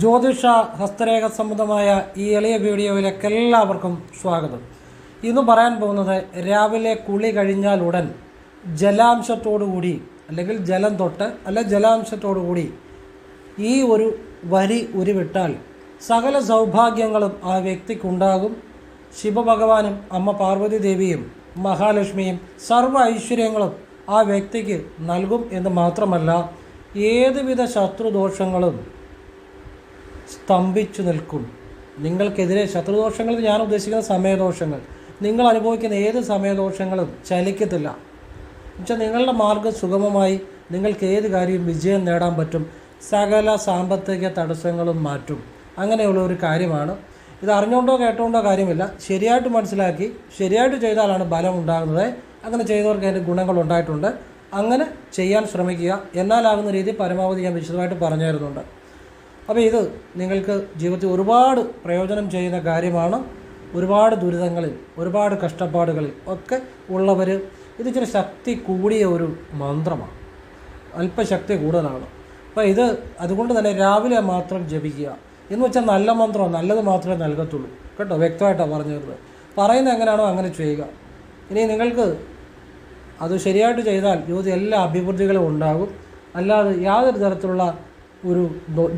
ജ്യോതിഷ ഹസ്തരേഖ സംബന്ധമായ ഈ എളിയ വീഡിയോയിലേക്ക് എല്ലാവർക്കും സ്വാഗതം. ഇന്ന് പറയാൻ പോകുന്നത് രാവിലെ കുളി കഴിഞ്ഞാൽ ഉടൻ ജലാംശത്തോടുകൂടി അല്ലെങ്കിൽ ജലം തൊട്ട് അല്ലെ ജലാംശത്തോടുകൂടി ഈ ഒരു വരി ഉരുവിട്ടാൽ സകല സൗഭാഗ്യങ്ങളും ആ വ്യക്തിക്കുണ്ടാകും. ശിവഭഗവാനും അമ്മ പാർവതി ദേവിയും മഹാലക്ഷ്മിയും സർവ ഐശ്വര്യങ്ങളും ആ വ്യക്തിക്ക് നൽകും എന്ന് മാത്രമല്ല ഏതുവിധ ശത്രുദോഷങ്ങളും സ്തംഭിച്ചു നിൽക്കും. നിങ്ങൾക്കെതിരെ ശത്രുദോഷങ്ങൾ ഞാൻ ഉദ്ദേശിക്കുന്ന സമയദോഷങ്ങൾ നിങ്ങൾ അനുഭവിക്കുന്ന ഏത് സമയദോഷങ്ങളും ചലിക്കത്തില്ല. എന്നുവെച്ചാൽ നിങ്ങളുടെ മാർഗം സുഗമമായി നിങ്ങൾക്ക് ഏത് കാര്യവും വിജയം നേടാൻ പറ്റും. സകല സാമ്പത്തിക തടസ്സങ്ങളും മാറ്റും. അങ്ങനെയുള്ള ഒരു കാര്യമാണ്. ഇത് അറിഞ്ഞുകൊണ്ടോ കേട്ടുകൊണ്ടോ കാര്യമില്ല. ശരിയായിട്ട് മനസ്സിലാക്കി ശരിയായിട്ട് ചെയ്താലാണ് ബലം ഉണ്ടാകുന്നത്. അങ്ങനെ ചെയ്തവർക്ക് അതിന്റെ ഗുണങ്ങൾ ഉണ്ടായിട്ടുണ്ട്. അങ്ങനെ ചെയ്യാൻ ശ്രമിക്കുക. എന്നാലാകുന്ന രീതി പരമാവധി ഞാൻ വിശദമായിട്ട് പറഞ്ഞു തരുന്നുണ്ട് അപ്പോൾ ഇത് നിങ്ങൾക്ക് ജീവിതത്തിൽ ഒരുപാട് പ്രയോജനം ചെയ്യുന്ന കാര്യമാണ്. ഒരുപാട് ദുരിതങ്ങളിൽ ഒരുപാട് കഷ്ടപ്പാടുകളിൽ ഒക്കെ ഉള്ളവർ ഇത് ഇച്ചിരി ശക്തി കൂടിയ ഒരു മന്ത്രമാണ്. അല്പശക്തി കൂടുതലാണ്. അപ്പോൾ ഇത് അതുകൊണ്ട് തന്നെ രാവിലെ മാത്രം ജപിക്കുക. എന്ന് വെച്ചാൽ നല്ല മന്ത്രം നല്ലത് മാത്രമേ നൽകത്തുള്ളൂ. കേട്ടോ? വ്യക്തമായിട്ടാണ് പറഞ്ഞു തരുന്നത് പറയുന്നത് എങ്ങനെയാണോ അങ്ങനെ ചെയ്യുക. ഇനി നിങ്ങൾക്ക് അത് ശരിയായിട്ട് ചെയ്താൽ ജീവിതത്തിൽ എല്ലാ അഭിവൃദ്ധികളും ഉണ്ടാകും. അല്ലാതെ യാതൊരു തരത്തിലുള്ള ഒരു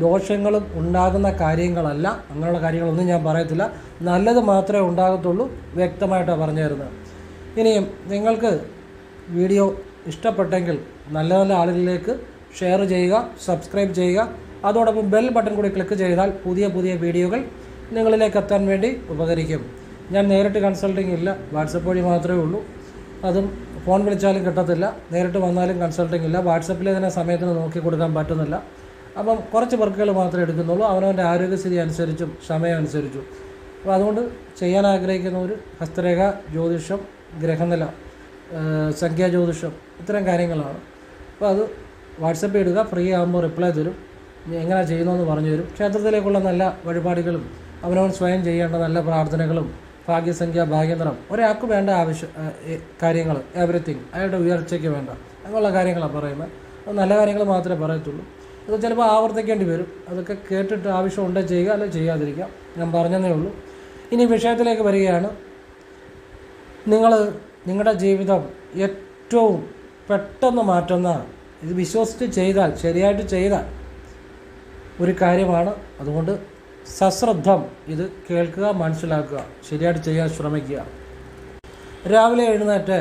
ദോഷങ്ങളും ഉണ്ടാകുന്ന കാര്യങ്ങളല്ല. അങ്ങനെയുള്ള കാര്യങ്ങളൊന്നും ഞാൻ പറയത്തില്ല. നല്ലത് മാത്രമേ ഉണ്ടാകത്തുള്ളൂ വ്യക്തമായിട്ടാണ് പറഞ്ഞു തരുന്നത് ഇനിയും നിങ്ങൾക്ക് വീഡിയോ ഇഷ്ടപ്പെട്ടെങ്കിൽ നല്ല നല്ല ആളുകളിലേക്ക് ഷെയർ ചെയ്യുക സബ്സ്ക്രൈബ് ചെയ്യുക. അതോടൊപ്പം ബെൽ ബട്ടൺ കൂടി ക്ലിക്ക് ചെയ്താൽ പുതിയ പുതിയ വീഡിയോകൾ നിങ്ങളിലേക്ക് എത്താൻ വേണ്ടി ഉപകരിക്കും. ഞാൻ നേരിട്ട് കൺസൾട്ടിങ് ഇല്ല. വാട്സപ്പ് വഴി മാത്രമേ ഉള്ളൂ. അതും ഫോൺ വിളിച്ചാലും കിട്ടത്തില്ല. നേരിട്ട് വന്നാലും കൺസൾട്ടിങ് ഇല്ല. വാട്സപ്പിൽ തന്നെ സമയത്തിന് നോക്കി കൊടുക്കാൻ പറ്റുന്നില്ല. അപ്പം കുറച്ച് വർക്കുകൾ മാത്രമേ എടുക്കുന്നുള്ളൂ. അവനവന്റെ ആരോഗ്യസ്ഥിതി അനുസരിച്ചും സമയമനുസരിച്ചും അപ്പോൾ അതുകൊണ്ട് ചെയ്യാൻ ആഗ്രഹിക്കുന്നവർ ഹസ്തരേഖ ജ്യോതിഷം ഗ്രഹനില സംഖ്യാ ജ്യോതിഷം ഇത്തരം കാര്യങ്ങളാണ്. അപ്പോൾ അത് വാട്സപ്പ് ഇടുക ഫ്രീ ആകുമ്പോൾ റിപ്ലൈ തരും. എങ്ങനെ ചെയ്യുന്നതെന്ന് പറഞ്ഞു തരും. ക്ഷേത്രത്തിലേക്കുള്ള നല്ല വഴിപാടുകളും അവനവൻ സ്വയം ചെയ്യേണ്ട നല്ല പ്രാർത്ഥനകളും ഭാഗ്യസംഖ്യ ഭാഗ്യനിറം ഒരാൾക്ക് വേണ്ട ആവശ്യം കാര്യങ്ങൾ എവറിത്തിങ് അയാളുടെ ഉയർച്ചയ്ക്ക് വേണ്ട അങ്ങനെയുള്ള കാര്യങ്ങളാണ് പറയുന്നത്. നല്ല കാര്യങ്ങൾ മാത്രമേ പറയത്തുള്ളൂ. അത് ചിലപ്പോൾ ആവർത്തിക്കേണ്ടി വരും. അതൊക്കെ കേട്ടിട്ട് ആവശ്യം ആവശ്യമുണ്ടേ ചെയ്യുക അല്ലെങ്കിൽ ചെയ്യാതിരിക്കാം ഞാൻ പറഞ്ഞതേ ഉള്ളൂ. ഇനി വിഷയത്തിലേക്ക് വരികയാണ്. നിങ്ങൾ നിങ്ങളുടെ ജീവിതം ഏറ്റവും പെട്ടെന്ന് മാറ്റുന്ന ഇത് വിശ്വസിച്ച് ചെയ്താൽ ശരിയായിട്ട് ചെയ്താൽ ഒരു കാര്യമാണ്. അതുകൊണ്ട് സശ്രദ്ധം ഇത് കേൾക്കുക മനസ്സിലാക്കുക ശരിയായിട്ട് ചെയ്യാൻ ശ്രമിക്കുക. രാവിലെ എഴുന്നേറ്റ്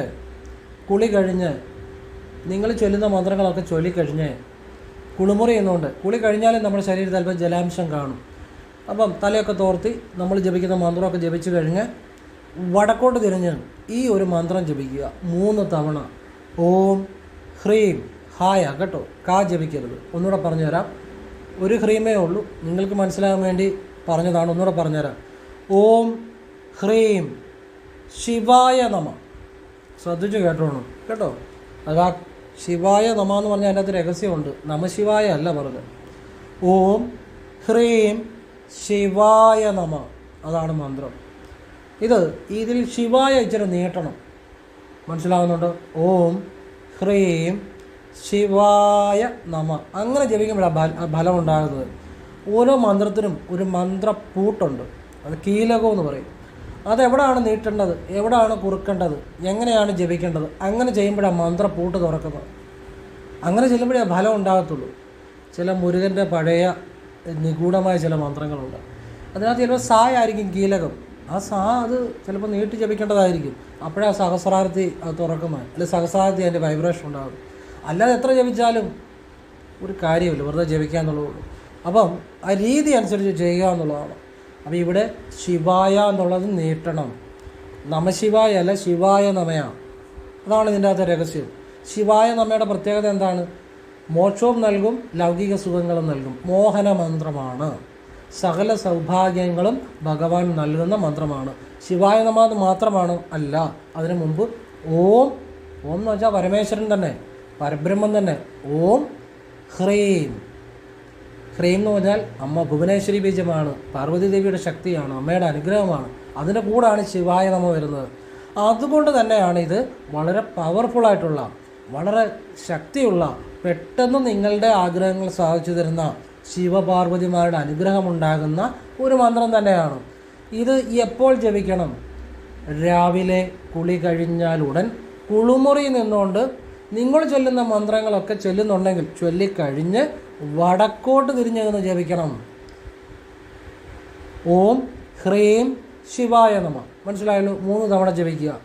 കുളി കഴിഞ്ഞ് നിങ്ങൾ ചൊല്ലുന്ന മന്ത്രങ്ങളൊക്കെ ചൊല്ലിക്കഴിഞ്ഞ് കുളിമുറി എന്നുകൊണ്ട് കുളി കഴിഞ്ഞാലും നമ്മുടെ ശരീരത്തിൽ അല്പം ജലാംശം കാണും. അപ്പം തലയൊക്കെ തോർത്തി നമ്മൾ ജപിക്കുന്ന മന്ത്രമൊക്കെ ജപിച്ചു കഴിഞ്ഞ് വടക്കോട്ട് തിരിഞ്ഞ് ഈ ഒരു മന്ത്രം ജപിക്കുക. മൂന്ന് തവണ. ഓം ഹ്രീം ഹായ കേട്ടോ. കാ ജപിക്കരുത്. ഒന്നുകൂടെ പറഞ്ഞുതരാം. ഒരു ഹ്രീമേ ഉള്ളൂ. നിങ്ങൾക്ക് മനസ്സിലാകാൻ വേണ്ടി പറഞ്ഞതാണ്. ഒന്നുകൂടെ പറഞ്ഞുതരാം. ഓം ഹ്രീം ശിവായ നമ. ശ്രദ്ധിച്ചു കേട്ടോണം. കേട്ടോ? അതാ ശിവായ നമ എന്ന് പറഞ്ഞാൽ അതിനകത്ത് രഹസ്യമുണ്ട്. നമശിവായ അല്ല പറഞ്ഞത്. ഓം ഹ്രീം ശിവായ നമ. അതാണ് മന്ത്രം. ഇത് ഇതിൽ ശിവായ ഇച്ചിരി നീട്ടണം. മനസ്സിലാകുന്നുണ്ട് ഓം ഹ്രീം ശിവായ നമ. അങ്ങനെ ജപിക്കുമ്പോഴാണ് ഫലം ഉണ്ടാകുന്നത് ഓരോ മന്ത്രത്തിനും ഒരു മന്ത്രപ്പൂട്ടുണ്ട്. അത് കീലകം എന്ന് പറയും. അതെവിടാണ് നീട്ടേണ്ടത്? എവിടെയാണ് കുറുക്കേണ്ടത്? എങ്ങനെയാണ് ജപിക്കേണ്ടത്? അങ്ങനെ ചെയ്യുമ്പോഴാണ് മന്ത്രം പൂട്ട് തുറക്കുന്നത്. അങ്ങനെ ചെല്ലുമ്പോഴേ ഫലം ഉണ്ടാകത്തുള്ളൂ. ചില മുരുകന്റെ പഴയ നിഗൂഢമായ ചില മന്ത്രങ്ങളുണ്ട്. അതിനകത്ത് ചിലപ്പോൾ സായ ആയിരിക്കും കീലകം. ആ സാ അത് ചിലപ്പോൾ നീട്ടി ജപിക്കേണ്ടതായിരിക്കും. അപ്പോഴേ ആ സഹസ്രാർത്ഥി അത് തുറക്കുന്നത്. അല്ലെങ്കിൽ സഹസ്രാർത്ഥി അതിന്റെ വൈബ്രേഷൻ ഉണ്ടാകും അല്ലാതെ എത്ര ജപിച്ചാലും ഒരു കാര്യമില്ല. വെറുതെ ജപിക്കുക എന്നുള്ളതുള്ളൂ അപ്പം ആ രീതി അനുസരിച്ച് ചെയ്യുക എന്നുള്ളതാണ്. അപ്പോൾ ഇവിടെ ശിവായ എന്നുള്ളത് നീട്ടണം. നമശിവായ അല്ല ശിവായ നമയ. അതാണ് ഇതിന്റെ അകത്തെ രഹസ്യം. ശിവായ നമയുടെ പ്രത്യേകത എന്താണ്? മോക്ഷവും നൽകും ലൗകിക സുഖങ്ങളും നൽകും. മോഹന മന്ത്രമാണ്. സകല സൗഭാഗ്യങ്ങളും ഭഗവാൻ നൽകുന്ന മന്ത്രമാണ്. ശിവായ നമ മാത്രമാണ് അല്ല അതിനു മുമ്പ് ഓം ഓം എന്ന് വെച്ചാൽ പരമേശ്വരൻ തന്നെ പരബ്രഹ്മം തന്നെ ഓം ഹ്രീം. ഹ്രീം എന്ന് പറഞ്ഞാൽ അമ്മ ഭുവനേശ്വരി ബീജമാണ്. പാർവതി ദേവിയുടെ ശക്തിയാണ് അമ്മയുടെ അനുഗ്രഹമാണ്. അതിന്റെ കൂടാണ് ശിവായ നമ വരുന്നത്. അതുകൊണ്ട് തന്നെയാണ് ഇത് വളരെ പവർഫുള്ളായിട്ടുള്ള വളരെ ശക്തിയുള്ള പെട്ടെന്ന് നിങ്ങളുടെ ആഗ്രഹങ്ങൾ സാധിച്ചു തരുന്ന ശിവപാർവതിമാരുടെ അനുഗ്രഹമുണ്ടാകുന്ന ഒരു മന്ത്രം തന്നെയാണ്. ഇത് എപ്പോൾ ജപിക്കണം? രാവിലെ കുളി കഴിഞ്ഞാലുടൻ കുളിമുറി നിന്നുകൊണ്ട് നിങ്ങൾ ചൊല്ലുന്ന മന്ത്രങ്ങളൊക്കെ ചൊല്ലുന്നുണ്ടെങ്കിൽ ചൊല്ലിക്കഴിഞ്ഞ് വടക്കോട്ട് തിരിഞ്ഞു ജപിക്കണം. ഓം ഹ്രീം ശിവായ നമ. മനസ്സിലായല്ലോ? മൂന്ന് തവണ ജപിക്കുക.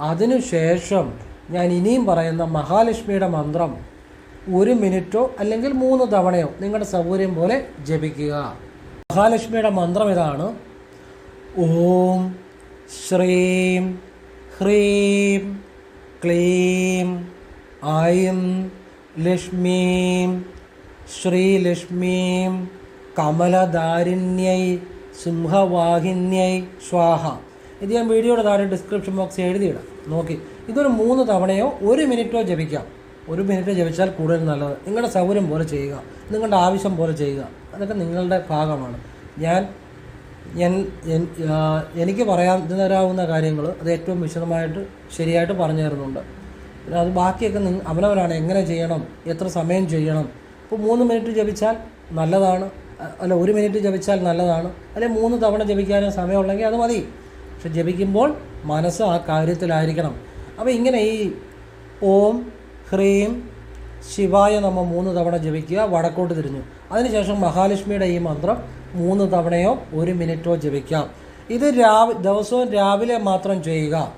അതിനുശേഷം ഞാൻ ഇനിയും പറയുന്ന മഹാലക്ഷ്മിയുടെ മന്ത്രം ഒരു മിനിറ്റോ അല്ലെങ്കിൽ മൂന്ന് തവണയോ നിങ്ങളുടെ സൗകര്യം പോലെ ജപിക്കുക. മഹാലക്ഷ്മിയുടെ മന്ത്രം ഇതാണ്. ഓം ശ്രീം ഹ്രീം ക്ലീം ഐം ലക്ഷ്മീം ശ്രീലക്ഷ്മീം കമലദാരിണ്യൈ സിംഹവാഹിന്യൈ സ്വാഹ. ഇത് ഞാൻ വീഡിയോയുടെ താഴെ ഡിസ്ക്രിപ്ഷൻ ബോക്സ് എഴുതിയിടാം. നോക്കി. ഇതൊരു മൂന്ന് തവണയോ ഒരു മിനിറ്റോ ജപിക്കാം. ഒരു മിനിറ്റ് ജപിച്ചാൽ കൂടുതൽ നല്ലത്. നിങ്ങളുടെ സൗകര്യം പോലെ ചെയ്യുക. നിങ്ങളുടെ ആവശ്യം പോലെ ചെയ്യുക. അതൊക്കെ നിങ്ങളുടെ ഭാഗമാണ്. ഞാൻ എനിക്ക് പറയാൻ തരാവുന്ന കാര്യങ്ങൾ അത് ഏറ്റവും വിശദമായിട്ട് ശരിയായിട്ട് പറഞ്ഞു തരുന്നുണ്ട്. പിന്നെ അത് ബാക്കിയൊക്കെ അവനവനാണ് എങ്ങനെ ചെയ്യണം എത്ര സമയം ചെയ്യണം. ഇപ്പോൾ മൂന്ന് മിനിറ്റ് ജപിച്ചാൽ നല്ലതാണ്. അല്ല ഒരു മിനിറ്റ് ജപിച്ചാൽ നല്ലതാണ്. അല്ലെങ്കിൽ മൂന്ന് തവണ ജപിക്കാനും സമയമുണ്ടെങ്കിൽ അത് മതി. പക്ഷെ ജപിക്കുമ്പോൾ മനസ്സ് ആ കാര്യത്തിലായിരിക്കണം. അപ്പോൾ ഇങ്ങനെ ഈ ഓം ഹ്രീം ശിവായ നമ്മ മൂന്ന് തവണ ജപിക്കുക വടക്കോട്ട് തിരിഞ്ഞു. അതിനുശേഷം മഹാലക്ഷ്മിയുടെ ഈ മന്ത്രം മൂന്ന് തവണയോ ഒരു മിനിറ്റോ ജപിക്കാം. ഇത് രാവ് ദിവസവും രാവിലെ മാത്രം ചെയ്യുക.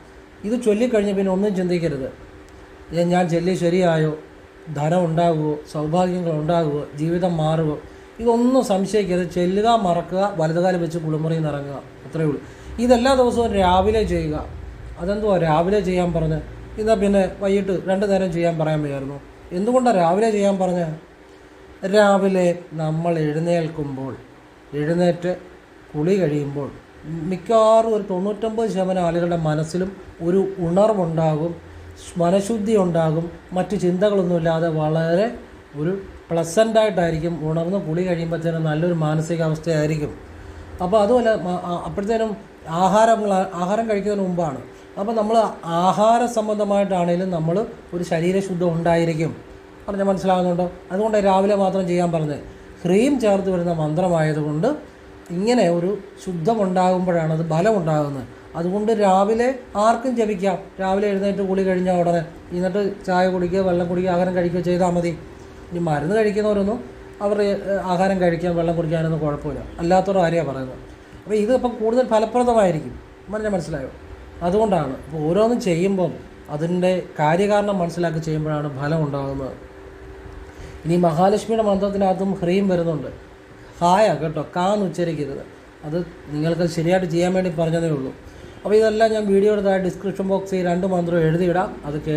ഇത് ചൊല്ലിക്കഴിഞ്ഞ് പിന്നെ ഒന്നും ചിന്തിക്കരുത്. ഞാൻ ചെല്ലി ശരിയായോ? ധനം ഉണ്ടാകുമോ സൗഭാഗ്യങ്ങൾ ഉണ്ടാകുമോ ജീവിതം മാറുമോ ഇതൊന്നും സംശയിക്കരുത്. ചെല്ലുക മറക്കുക വലതുകാലം വെച്ച് കുളിമുറിയിൽ നിന്ന് ഇറങ്ങുക. അത്രയേ ഉള്ളൂ. ഇതെല്ലാ ദിവസവും രാവിലെ ചെയ്യുക. അതെന്തുവാ? രാവിലെ ചെയ്യാൻ പറഞ്ഞ്. ഇതാ പിന്നെ വൈകിട്ട് രണ്ട് നേരം ചെയ്യാൻ പറയാൻ വയ്യായിരുന്നു. എന്തുകൊണ്ടാണ് രാവിലെ ചെയ്യാൻ പറഞ്ഞ്? രാവിലെ നമ്മൾ എഴുന്നേൽക്കുമ്പോൾ എഴുന്നേറ്റ് കുളി കഴിയുമ്പോൾ മിക്കവാറും ഒരു തൊണ്ണൂറ്റൊമ്പത് ശതമാനം ആളുകളുടെ മനസ്സിലും ഒരു ഉണർവുണ്ടാകും. മനഃശുദ്ധി ഉണ്ടാകും മറ്റ് ചിന്തകളൊന്നുമില്ലാതെ വളരെ ഒരു പ്ലസന്റായിട്ടായിരിക്കും ഉണർന്ന് കുളി കഴിയുമ്പോഴത്തേനും നല്ലൊരു മാനസികാവസ്ഥയായിരിക്കും. അപ്പോൾ അതുമല്ല അപ്പോഴത്തേനും ആഹാരങ്ങൾ ആഹാരം കഴിക്കുന്നതിന് മുമ്പാണ്. അപ്പോൾ നമ്മൾ ആഹാര സംബന്ധമായിട്ടാണെങ്കിലും നമ്മൾ ഒരു ശരീരശുദ്ധം ഉണ്ടായിരിക്കും. പറഞ്ഞാൽ മനസ്സിലാകുന്നുണ്ടോ? അതുകൊണ്ട് രാവിലെ മാത്രം ചെയ്യാൻ പറഞ്ഞത് ഹ്രീം ചേർത്ത് വരുന്ന മന്ത്രമായതുകൊണ്ട് ഇങ്ങനെ ഒരു ശുദ്ധമുണ്ടാകുമ്പോഴാണ് അത് ബലം ഉണ്ടാകുന്നത് അതുകൊണ്ട് രാവിലെ ആർക്കും ജപിക്കാം. രാവിലെ എഴുന്നേറ്റ് കുളി കഴിഞ്ഞാൽ ഉടനെ എന്നിട്ട് ചായ കുടിക്കുക വെള്ളം കുടിക്കുക ആഹാരം കഴിക്കുക ചെയ്താൽ മതി. ഇനി മരുന്ന് കഴിക്കുന്നവരൊന്നും അവർ ആഹാരം കഴിക്കാൻ വെള്ളം കുടിക്കാനൊന്നും കുഴപ്പമില്ല. അല്ലാത്തവർ ആരെയാണ് പറയുന്നത്. അപ്പോൾ ഇത് കൂടുതൽ ഫലപ്രദമായിരിക്കും. മനസ്സിനെ മനസ്സിലായോ? അതുകൊണ്ടാണ് അപ്പോൾ ഓരോന്നും ചെയ്യുമ്പം അതിന്റെ കാര്യകാരണം മനസ്സിലാക്കി ചെയ്യുമ്പോഴാണ് ഫലം ഉണ്ടാകുന്നത്. ഇനി മഹാലക്ഷ്മിയുടെ മന്ത്രത്തിനകത്തും ഹ്രീം വരുന്നുണ്ട്. ഹായ കേട്ടോ കാന്ന് ഉച്ചരിക്കരുത്. അത് നിങ്ങൾക്ക് ശരിയായിട്ട് ചെയ്യാൻ വേണ്ടി പറഞ്ഞതേ ഉള്ളൂ. അപ്പോൾ ഇതെല്ലാം ഞാൻ വീഡിയോയുടെ ഡിസ്ക്രിപ്ഷൻ ബോക്സിൽ രണ്ട് മന്ത്രം എഴുതിയിടാം. അത് കേ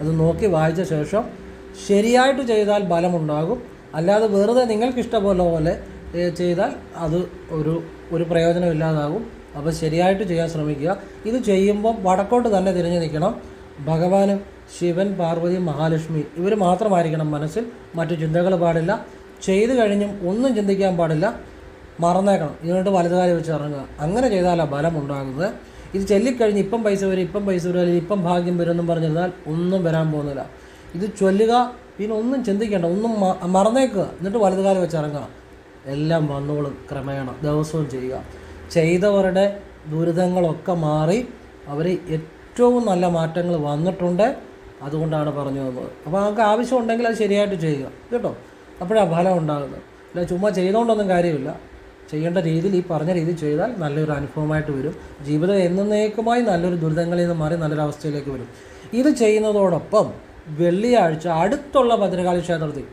അത് നോക്കി വായിച്ച ശേഷം ശരിയായിട്ട് ചെയ്താൽ ബലമുണ്ടാകും അല്ലാതെ വെറുതെ നിങ്ങൾക്ക് ഇഷ്ടപോലെ പോലെ ചെയ്താൽ അത് ഒരു ഒരു പ്രയോജനമില്ലാതാകും അപ്പോൾ ശരിയായിട്ട് ചെയ്യാൻ ശ്രമിക്കുക. ഇത് ചെയ്യുമ്പോൾ വടക്കോട്ട് തന്നെ തിരിഞ്ഞു നിൽക്കണം. ഭഗവാനും ശിവൻ പാർവതി മഹാലക്ഷ്മി ഇവർ മാത്രമായിരിക്കണം മനസ്സിൽ. മറ്റു ചിന്തകൾ പാടില്ല. ചെയ്തു കഴിഞ്ഞും ഒന്നും ചിന്തിക്കാൻ പാടില്ല. മറന്നേക്കണം. എന്നിട്ട് വലതുകാലി വെച്ച് ഇറങ്ങുക. അങ്ങനെ ചെയ്താലാണ് ബലം ഉണ്ടാകുന്നത് ഇത് ചൊല്ലിക്കഴിഞ്ഞ് ഇപ്പം പൈസ വരും ഇപ്പം പൈസ വരും അല്ലെങ്കിൽ ഇപ്പം ഭാഗ്യം വരും എന്നും പറഞ്ഞിരുന്നാൽ ഒന്നും വരാൻ പോകുന്നില്ല. ഇത് ചൊല്ലുക പിന്നെ ഒന്നും ചിന്തിക്കേണ്ട ഒന്നും മറന്നേക്കുക. എന്നിട്ട് വലുതുകാലം വെച്ച് ഇറങ്ങുക. എല്ലാം വന്നോളും ക്രമേണ. ദിവസവും ചെയ്യുക. ചെയ്തവരുടെ ദുരിതങ്ങളൊക്കെ മാറി അവർ ഏറ്റവും നല്ല മാറ്റങ്ങൾ വന്നിട്ടുണ്ട്. അതുകൊണ്ടാണ് പറഞ്ഞു തന്നത് അപ്പോൾ നമുക്ക് ആവശ്യമുണ്ടെങ്കിൽ അത് ശരിയായിട്ട് ചെയ്യുക. കേട്ടോ? അപ്പോഴാണ് ഫലം ഉണ്ടാകുന്നത്. അല്ല ചുമ്മാ ചെയ്തുകൊണ്ടൊന്നും കാര്യമില്ല. ചെയ്യേണ്ട രീതിയിൽ ഈ പറഞ്ഞ രീതിയിൽ ചെയ്താൽ നല്ലൊരു അനുഭവമായിട്ട് വരും. ജീവിതം എന്നേക്കുമായി നല്ലൊരു ദുരിതങ്ങളിൽ നിന്ന് മാറി നല്ലൊരു അവസ്ഥയിലേക്ക് വരും. ഇത് ചെയ്യുന്നതോടൊപ്പം വെള്ളിയാഴ്ച അടുത്തുള്ള ഭദ്രകാളി ക്ഷേത്രത്തിൽ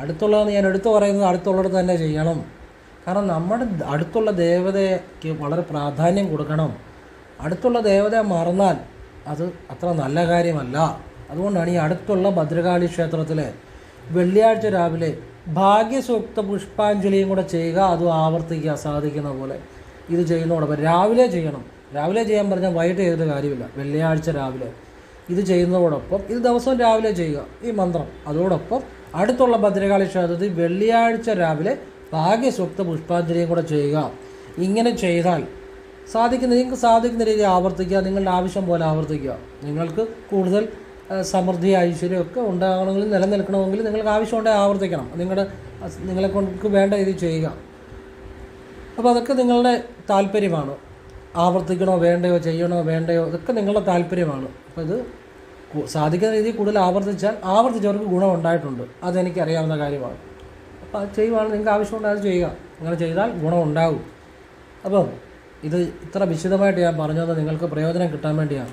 അടുത്തുള്ളതെന്ന് ഞാൻ എടുത്തു പറയുന്നത് അടുത്തുള്ളിടത്ത് തന്നെ ചെയ്യണം. കാരണം നമ്മുടെ അടുത്തുള്ള ദേവതയ്ക്ക് വളരെ പ്രാധാന്യം കൊടുക്കണം. അടുത്തുള്ള ദേവതയെ മറന്നാൽ അത് അത്ര നല്ല കാര്യമല്ല. അതുകൊണ്ടാണ് ഈ അടുത്തുള്ള ഭദ്രകാളി ക്ഷേത്രത്തിൽ വെള്ളിയാഴ്ച രാവിലെ ഭാഗ്യസൂക്ത പുഷ്പാഞ്ജലിയും കൂടെ ചെയ്യുക അതും ആവർത്തിക്കുക സാധിക്കുന്ന പോലെ. ഇത് ചെയ്യുന്നതോടൊപ്പം രാവിലെ ചെയ്യണം. രാവിലെ ചെയ്യാൻ പറഞ്ഞാൽ വൈകിട്ട് ചെയ്തിട്ട് കാര്യമില്ല. വെള്ളിയാഴ്ച രാവിലെ. ഇത് ചെയ്യുന്നതോടൊപ്പം ഇത് ദിവസവും രാവിലെ ചെയ്യുക. ഈ മന്ത്രം. അതോടൊപ്പം അടുത്തുള്ള ഭദ്രകാളി ക്ഷേത്രത്തിൽ വെള്ളിയാഴ്ച രാവിലെ ഭാഗ്യസൂക്ത പുഷ്പാഞ്ജലിയും കൂടെ ചെയ്യുക. ഇങ്ങനെ ചെയ്താൽ സാധിക്കുന്ന നിങ്ങൾക്ക് സാധിക്കുന്ന രീതിയിൽ ആവർത്തിക്കുക. നിങ്ങളുടെ ആവശ്യം പോലെ ആവർത്തിക്കുക. നിങ്ങൾക്ക് കൂടുതൽ സമൃദ്ധി ഐശ്വര്യമൊക്കെ ഉണ്ടാകണമെങ്കിൽ നിലനിൽക്കണമെങ്കിൽ നിങ്ങൾക്ക് ആവശ്യമുണ്ടെങ്കിൽ ആവർത്തിക്കണം. നിങ്ങളുടെ നിങ്ങളെ കൊണ്ട് വേണ്ട ഇത് ചെയ്യുക. അപ്പോൾ അതൊക്കെ നിങ്ങളുടെ താല്പര്യമാണ്. ആവർത്തിക്കണോ വേണ്ടയോ ചെയ്യണോ വേണ്ടയോ ഇതൊക്കെ നിങ്ങളുടെ താല്പര്യമാണ്. അപ്പോൾ ഇത് സാധിക്കുന്ന രീതിയിൽ കൂടുതൽ ആവർത്തിച്ചാൽ ആവർത്തിച്ചവർക്ക് ഗുണം ഉണ്ടായിട്ടുണ്ട് അതെനിക്ക് അറിയാവുന്ന കാര്യമാണ്. അപ്പോൾ അത് ചെയ്യുവാണ് നിങ്ങൾക്ക് ആവശ്യമുണ്ടെങ്കിൽ അത് ചെയ്യുക. അങ്ങനെ ചെയ്താൽ ഗുണം ഉണ്ടാകും അപ്പം ഇത് ഇത്ര വിശദമായിട്ട് ഞാൻ പറഞ്ഞത് നിങ്ങൾക്ക് പ്രയോജനം കിട്ടാൻ വേണ്ടിയാണ്.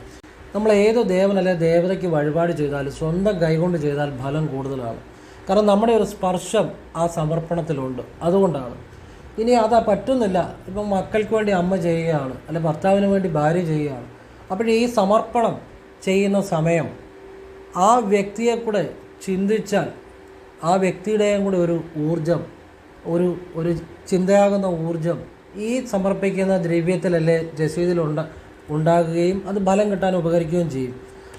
നമ്മൾ ഏത് അല്ലെങ്കിൽ ദേവതയ്ക്ക് വഴിപാട് ചെയ്താലും സ്വന്തം കൈകൊണ്ട് ചെയ്താൽ ഫലം കൂടുതലാണ്. കാരണം നമ്മുടെ ഒരു സ്പർശം ആ സമർപ്പണത്തിലുണ്ട്. അതുകൊണ്ടാണ്. ഇനി അത് പറ്റുന്നില്ല. ഇപ്പം മക്കൾക്ക് വേണ്ടി അമ്മ ചെയ്യുകയാണ്. അല്ലെ ഭർത്താവിന് വേണ്ടി ഭാര്യ ചെയ്യുകയാണ്. അപ്പോൾ ഈ സമർപ്പണം ചെയ്യുന്ന സമയം ആ വ്യക്തിയെ കൂടെ ചിന്തിച്ചാൽ ആ വ്യക്തിയുടെയും കൂടെ ഒരു ഊർജം ഒരു ഒരു ചിന്തയാകുന്ന ഊർജം ഈ സമർപ്പിക്കുന്ന ദ്രവ്യത്തിലല്ലേ രസീതിലുണ്ട ഉണ്ടാകുകയും അത് ഫലം കിട്ടാൻ ഉപകരിക്കുകയും ചെയ്യും.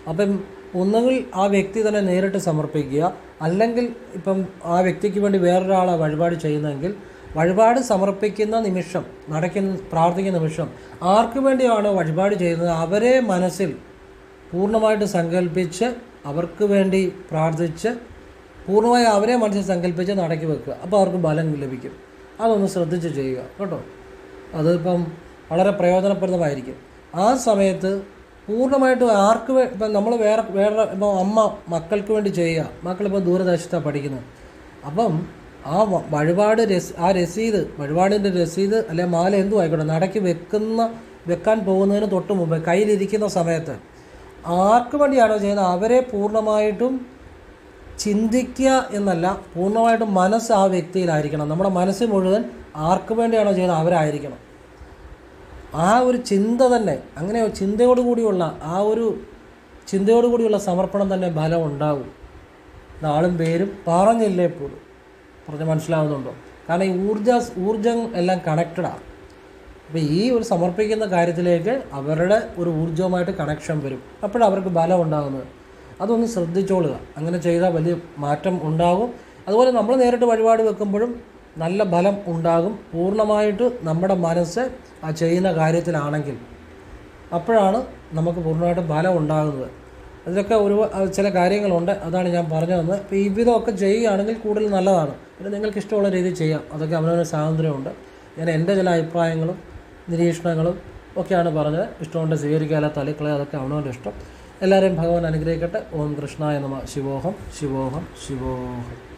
അപ്പം ഒന്നുകിൽ ആ വ്യക്തി തന്നെ നേരിട്ട് സമർപ്പിക്കുക അല്ലെങ്കിൽ ഇപ്പം ആ വ്യക്തിക്ക് വേണ്ടി വേറൊരാളെ വഴിപാട് ചെയ്യുന്നെങ്കിൽ വഴിപാട് സമർപ്പിക്കുന്ന നിമിഷം നടക്കുന്ന പ്രാർത്ഥിക്കുന്ന നിമിഷം ആർക്ക് വേണ്ടിയാണോ വഴിപാട് ചെയ്യുന്നത് അവരെ മനസ്സിൽ പൂർണമായിട്ട് സങ്കല്പിച്ച് അവർക്ക് വേണ്ടി പ്രാർത്ഥിച്ച് പൂർണമായി അവരെ മനസ്സിൽ സങ്കല്പിച്ച് നടക്കി വെക്കുക. അപ്പോൾ അവർക്ക് ബലം ലഭിക്കും. അതൊന്ന് ശ്രദ്ധിച്ച് ചെയ്യുക. കേട്ടോ? അതിപ്പം വളരെ പ്രയോജനപ്രദമായിരിക്കും. ആ സമയത്ത് പൂർണമായിട്ടും ആർക്ക് വേ ഇപ്പം നമ്മൾ വേറെ വേറെ ഇപ്പോൾ അമ്മ മക്കൾക്ക് വേണ്ടി ചെയ്യുക. മക്കളിപ്പോൾ ദൂരദേശത്താണ് പഠിക്കുന്നത്. അപ്പം ആ വഴിപാട് രസ് ആ രസീത് വഴിപാടിന്റെ രസീത് അല്ലെ മാല എന്തു ആയിക്കോട്ടെ നടക്കി വെക്കുന്ന വെക്കാൻ പോകുന്നതിന് തൊട്ട് മുമ്പ് കയ്യിലിരിക്കുന്ന സമയത്ത് ആർക്ക് വേണ്ടിയാണോ ചെയ്യുന്നത്? അവരെ പൂർണമായിട്ടും ചിന്തിക്കുക എന്നല്ല പൂർണമായിട്ടും മനസ്സ് ആ വ്യക്തിയിലായിരിക്കണം. നമ്മുടെ മനസ്സ് മുഴുവൻ ആർക്ക് വേണ്ടിയാണോ ചെയ്യുന്നത്? അവരായിരിക്കണം. ആ ഒരു ചിന്ത തന്നെ അങ്ങനെ ചിന്തയോട് കൂടിയുള്ള ആ ഒരു ചിന്തയോടുകൂടിയുള്ള സമർപ്പണം തന്നെ ഫലം ഉണ്ടാകും നാളും പേരും പറഞ്ഞില്ലേ എപ്പോഴും പറഞ്ഞ് മനസ്സിലാവുന്നുണ്ടോ? കാരണം ഈ ഊർജ ഊർജം എല്ലാം കണക്റ്റഡാണ് അപ്പോൾ ഈ ഒരു സമർപ്പിക്കുന്ന കാര്യത്തിലേക്ക് അവരുടെ ഒരു ഊർജവുമായിട്ട് കണക്ഷൻ വരും. അപ്പോഴവർക്ക് ബലം ഉണ്ടാകുന്നത് അതൊന്ന് ശ്രദ്ധിച്ചോളുക. അങ്ങനെ ചെയ്താൽ വലിയ മാറ്റം ഉണ്ടാകും. അതുപോലെ നമ്മൾ നേരിട്ട് വഴിപാട് വെക്കുമ്പോഴും നല്ല ഫലം ഉണ്ടാകും. പൂർണമായിട്ട് നമ്മുടെ മനസ്സ് ആ ചെയ്യുന്ന കാര്യത്തിലാണെങ്കിൽ അപ്പോഴാണ് നമുക്ക് പൂർണമായിട്ട് ഫലം ഉണ്ടാകുന്നത്. അതിലൊക്കെ ഒരു ചില കാര്യങ്ങളുണ്ട്. അതാണ് ഞാൻ പറഞ്ഞു തന്നത്. അപ്പോൾ ഈ വിധമൊക്കെ ചെയ്യുകയാണെങ്കിൽ കൂടുതൽ നല്ലതാണ്. പിന്നെ നിങ്ങൾക്ക് ഇഷ്ടമുള്ള രീതിയിൽ ചെയ്യാം. അതൊക്കെ അവനവന് സ്വാതന്ത്ര്യമുണ്ട്. ഞാൻ എന്റെ ചില അഭിപ്രായങ്ങളും നിരീക്ഷണങ്ങളും ഒക്കെയാണ് പറഞ്ഞത്. ഇഷ്ടമുണ്ട് സ്വീകരിക്കാതെ തള്ളിക്കളെ അതൊക്കെ അവനവന്റെ ഇഷ്ടം. എല്ലാവരെയും ഭഗവാൻ അനുഗ്രഹിക്കട്ടെ. ഓം കൃഷ്ണ എന്ന ശിവോഹം. ശിവോഹം. ശിവോഹം.